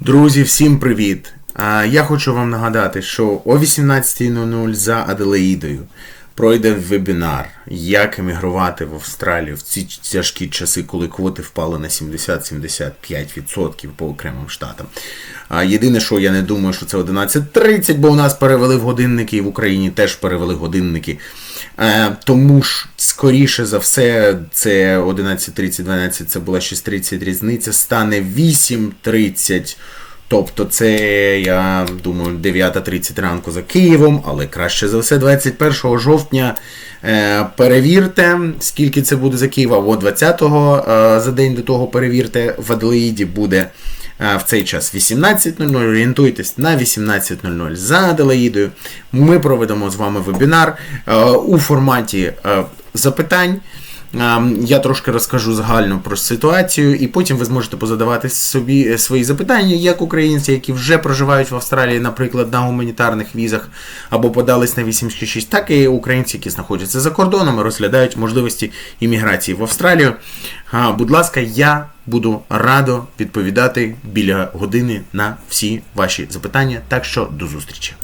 Друзі, всім привіт! Я хочу вам нагадати, що о 18.00 за Аделаїдою пройде вебінар, як емігрувати в Австралію в ці тяжкі часи, коли квоти впали на 70-75% по окремим штатам. Єдине, що я не думаю, що це 11.30, бо у нас перевели в годинники, і в Україні теж перевели годинники. Е, Тому ж, скоріше за все, це 11.30-12, це була 6.30 різниця, стане 8.30. Тобто це, я думаю, 9.30 ранку за Києвом, але краще за все 21 жовтня. Е, перевірте, скільки це буде за Києва, або 20-го е, за день до того перевірте, в Аделаїді буде е, в цей час 18.00. Орієнтуйтесь на 18.00 за Аделаїдою. Ми проведемо з вами вебінар у форматі запитань. Ем, Я трошки розкажу загально про ситуацію, і потім ви зможете позадавати собі е, свої запитання, як українці, які вже проживають в Австралії, наприклад, на гуманітарних візах або подались на 866, так і українці, які знаходяться за кордоном розглядають можливості імміграції в Австралію. Будь ласка, я буду радо відповідати біля години на всі ваші запитання. Так що до зустрічі.